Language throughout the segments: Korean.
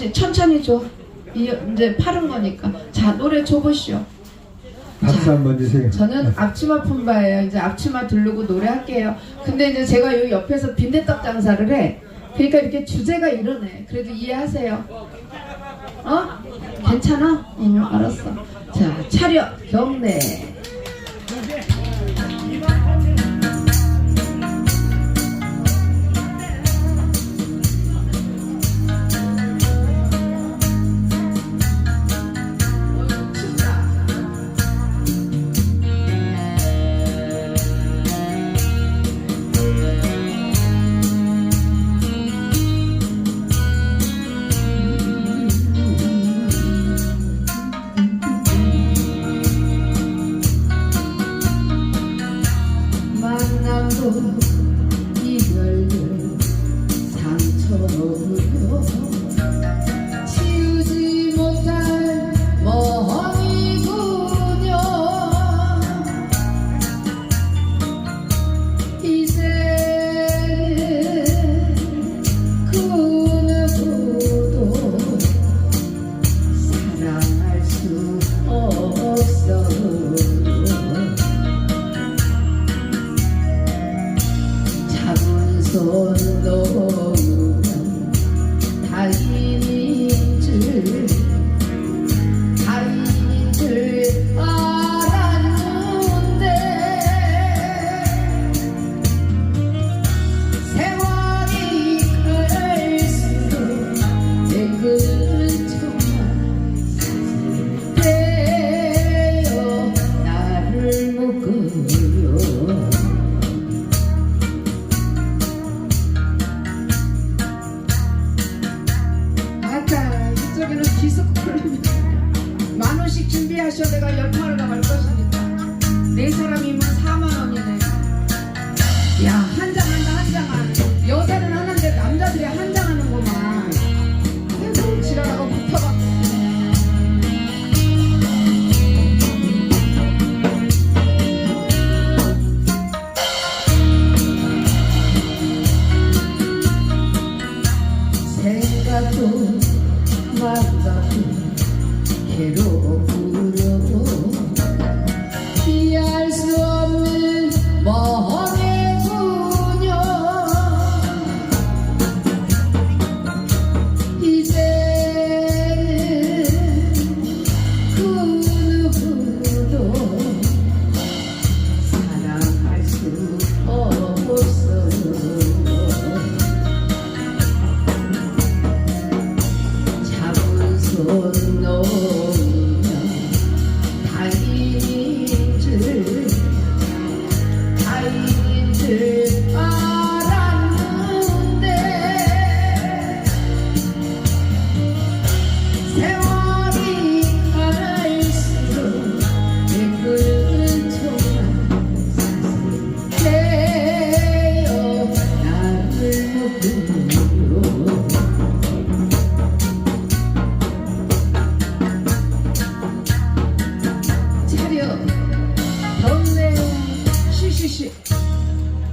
천천히 천천히 줘. 이 이제 파는 거니까. 자 노래 줘보시오. 박수 한번 주세요. 저는 앞치마 품바예요. 이제 앞치마 두르고 노래할게요. 근데 이제 제가 여기 옆에서 빈대떡 장사를 해. 그러니까 이렇게 주제가 이러네. 그래도 이해하세요. 어? 괜찮아? 응, 알았어. 자, 차렷, 경례.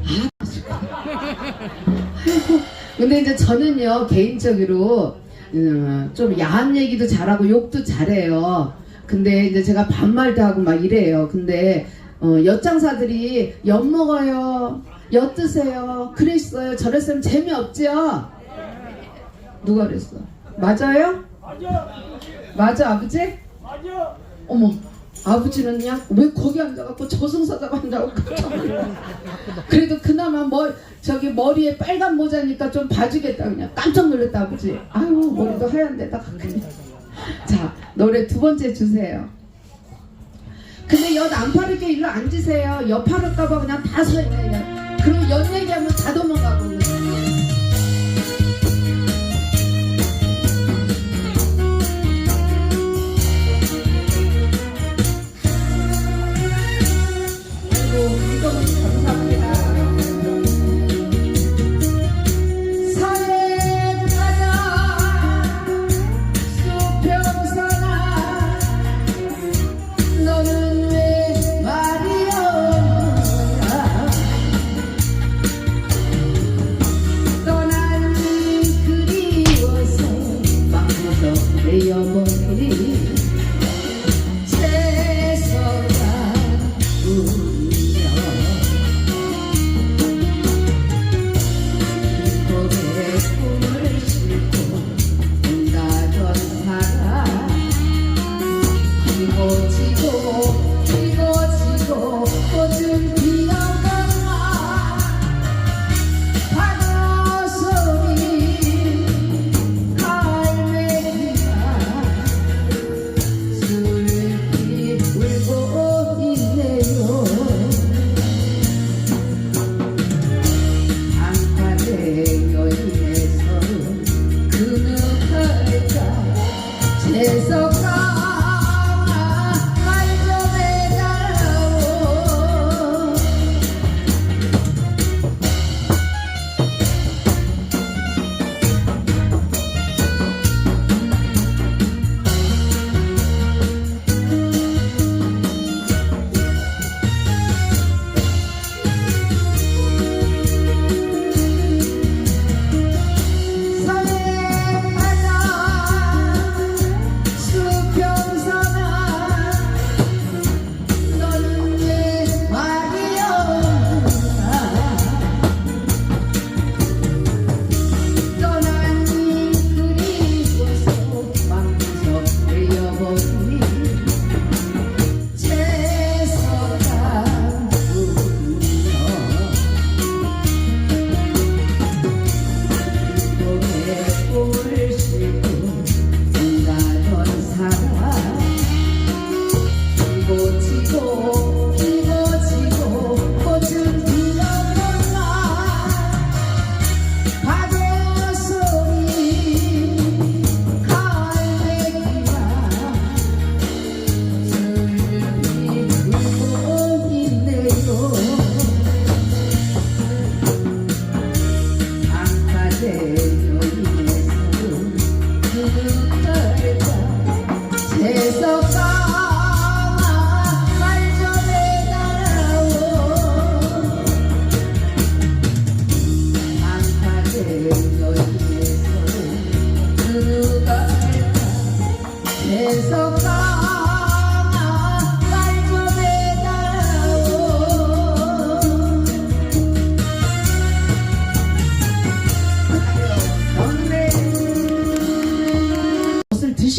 쉬쉬쉬 아, 근데 이제 저는요 개인적으로 음, 좀 야한 얘기도 잘하고 욕도 잘해요. 근데 이제 제가 반말도 하고 막 이래요. 근데 어, 엿장사들이 엿 먹어요 엿 드세요 그랬어요. 저랬으면 재미없죠 누가 그랬어? 맞아요? 맞아. 아버지? 어머 아버지는 그냥 왜 거기 앉아갖고 깜짝 놀라. 그래도 그나마 뭐 저기 머리에 빨간 모자니까 좀 봐주겠다. 그냥 깜짝 놀랐다 아버지. 아유 머리도 하얀데다가 그냥. 자 노래 두 번째 주세요. 근데 엿안 파르게 일로 앉으세요. 엿 파를까봐 그냥 다 서있네요. 그리고 엿 얘기하면 다 도망가고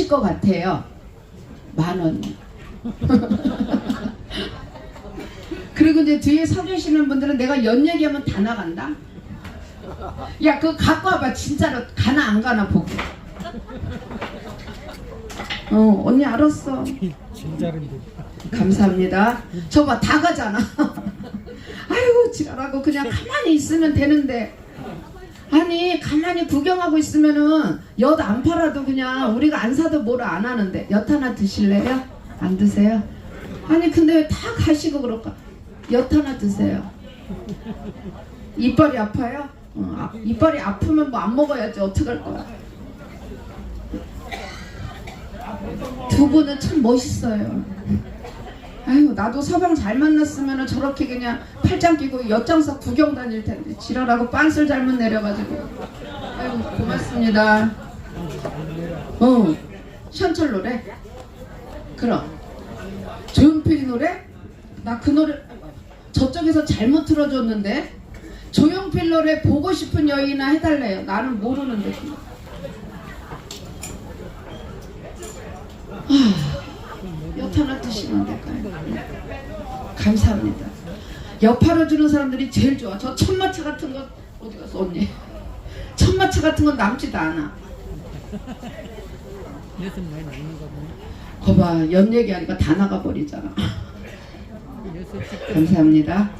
것 같아요. 만 원. 그리고 이제 뒤에 서 계시는 분들은 내가 연 얘기하면 다 나간다. 야, 그거 갖고 와봐. 진짜로 가나 안 가나 보게. 어, 언니 알았어. 진짜인데. 감사합니다. 저봐 다 가잖아. 아이고 지랄하고 그냥 가만히 있으면 되는데 아니 가만히 구경하고 있으면은 엿 안 팔아도 그냥 우리가 안 사도 뭐라 안 하는데 엿 하나 드실래요? 안 드세요? 아니 근데 왜 다 가시고 그럴까? 엿 하나 드세요. 이빨이 아파요? 어, 아, 이빨이 아프면 뭐 안 먹어야지 어떡할 거야? 두 분은 참 멋있어요. 아유 나도 서방 잘 만났으면 저렇게 그냥 팔짱 끼고 엿장사 구경 다닐 텐데 지랄하고 빤슬 잘못 내려가지고. 아유 고맙습니다. 어 션철 노래? 그럼. 조용필 노래? 나 그 노래 저쪽에서 잘못 틀어줬는데 조용필 노래 보고 싶은 여인아 해달래요. 나는 모르는데 엿 하나 드시면 될까요? 감사합니다. 옆하러 주는 사람들이 제일 좋아. 저 천마차 같은 거 어디 갔어 언니? 천마차 같은 건 남지도 않아. 엿은 많이 나는가 보네. 거봐 연 얘기하니까 다 나가 버리잖아. 엿을 직접, 감사합니다.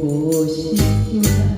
보고 싶구나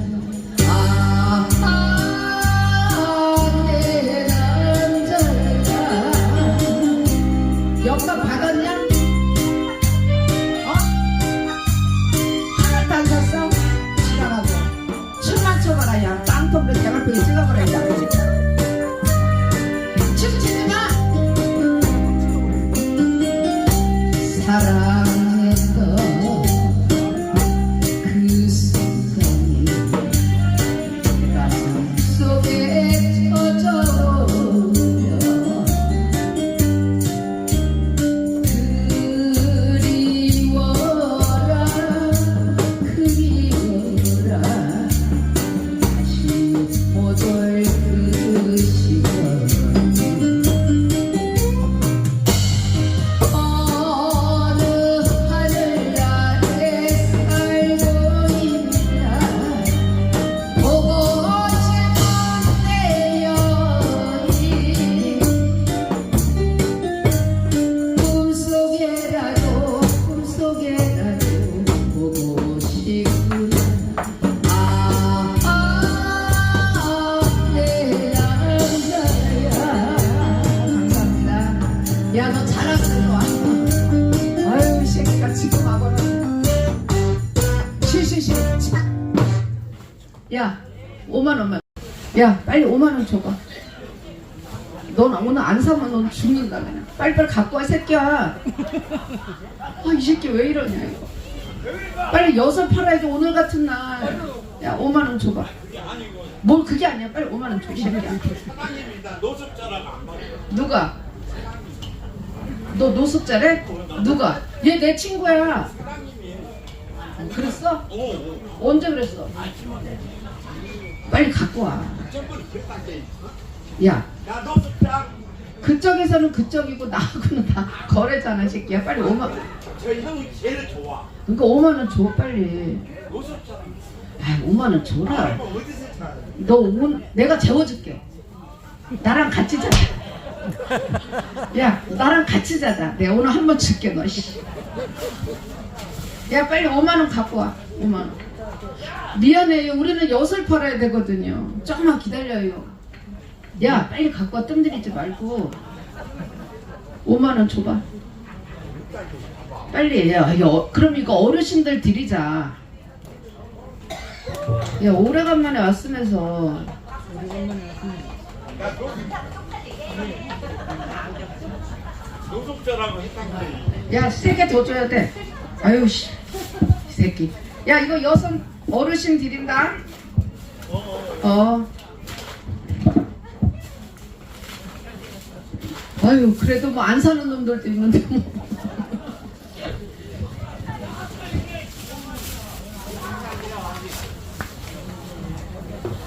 야 빨리 5만 원 줘봐. 넌 오늘 안 사면 넌 죽는다 그냥. 빨리빨리 갖고 와 새끼야. 아 이 새끼 왜 이러냐 이거. 빨리 여섯 팔아야지 오늘 같은 날야 5만 원 줘봐. 뭘 그게 아니야? 빨리 5만 원 줘 이 새끼야. 누가? 너 노숙자래? 누가? 얘 내 친구야. 어, 그랬어? 언제 그랬어? 빨리 갖고 와 야, 그쪽에서는 그쪽이고 나하고는 다 거래잖아, 이 새끼야. 빨리 5만 원. 저 형이 제일 좋아. 그러니까 5만 원 줘, 빨리. 아, 5만 원 줘라. 너 오, 내가 재워줄게. 나랑 같이 자자. 야, 나랑 같이 자자. 내가 오늘 한 번 줄게, 너. 씨. 야, 빨리 5만 원 갖고 와. 5만 원. 미안해요. 우리는 엿을 팔아야 되거든요. 조금만 기다려요. 야, 빨리 갖고 와. 뜸들이지 말고. 5만 원 줘봐. 빨리. 야, 이거, 그럼 이거 어르신들 드리자. 야, 오래간만에 왔으면서. 노숙자라고 했던데. 야, 세개 더 줘야 돼. 아유, 씨. 이 새끼. 야, 이거 여섯 어르신 드린다. 어. 아유, 그래도 뭐 안 사는 놈들도 있는데 뭐.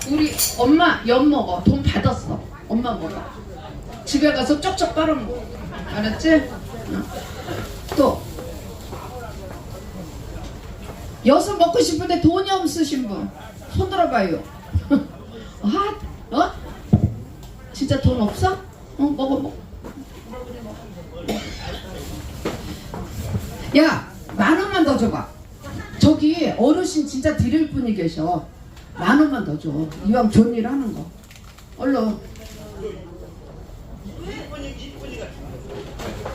우리 엄마 엿 먹어. 돈 받았어. 엄마 먹어. 집에 가서 쪽쪽 빨아먹어. 알았지? 어. 또 여섯 먹고 싶은데 돈이 없으신 분 손 들어봐요. 아, 어? 진짜 돈 없어? 어, 먹어 먹어. 야, 만 원만 더 줘봐. 저기 어르신 진짜 드릴 분이 계셔. 만 원만 더 줘. 이왕 좋은 일 하는 거. 얼른.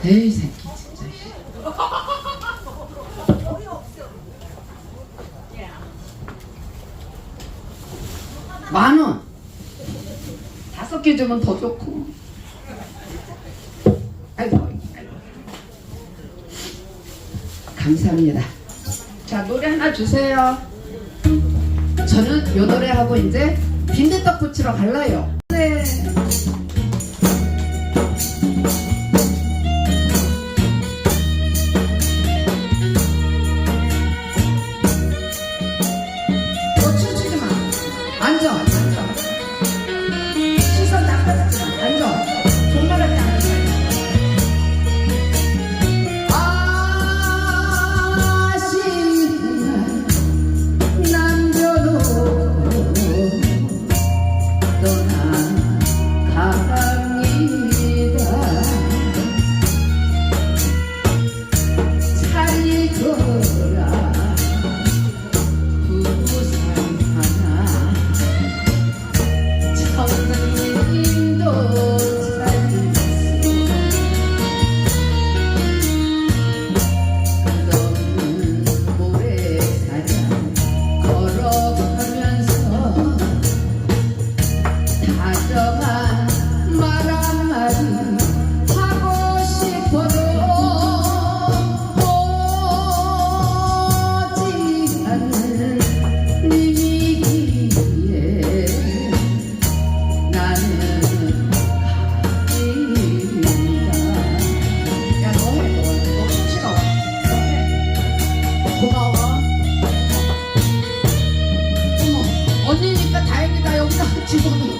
에이 새끼 진짜. 만 원. 다섯 개 주면 더 좋고. 아이고, 아이고. 감사합니다. 자, 노래 하나 주세요. 저는 요 노래하고 이제 빈대떡 부치러 갈라요. 네. 다행이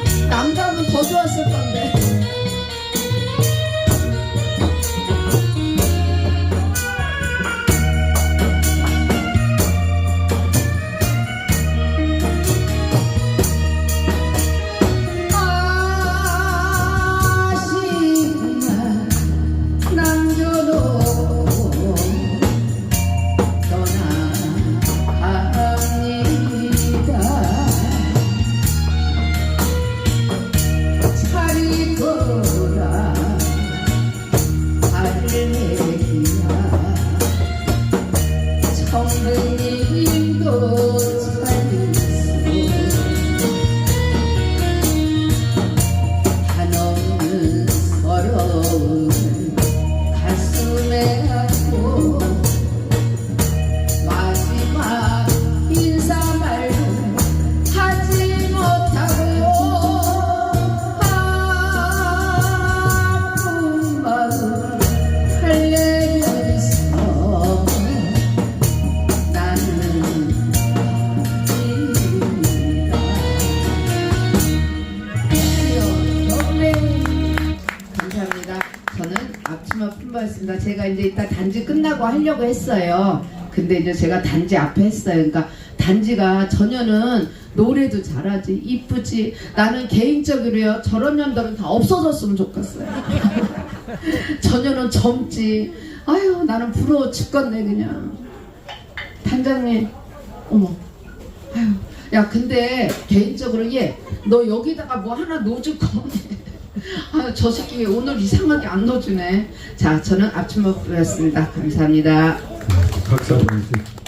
Thank you. 품바였습니다. 제가 이제 이따 단지 끝나고 하려고 했어요. 근데 이제 제가 단지 앞에 했어요. 그러니까 단지가 전혀는 노래도 잘하지, 이쁘지. 나는 개인적으로요. 저런 년들은 다 없어졌으면 좋겠어요. 전혀는 젊지. 아유, 나는 부러워 죽겠네, 그냥. 단장님, 어머. 아유, 야, 근데 개인적으로 얘, 너 여기다가 뭐 하나 넣어줄 거 아, 저 새끼 오늘 이상하게 안 넣어주네. 자, 저는 앞치마였습니다. 감사합니다. 박수 한번 주세요.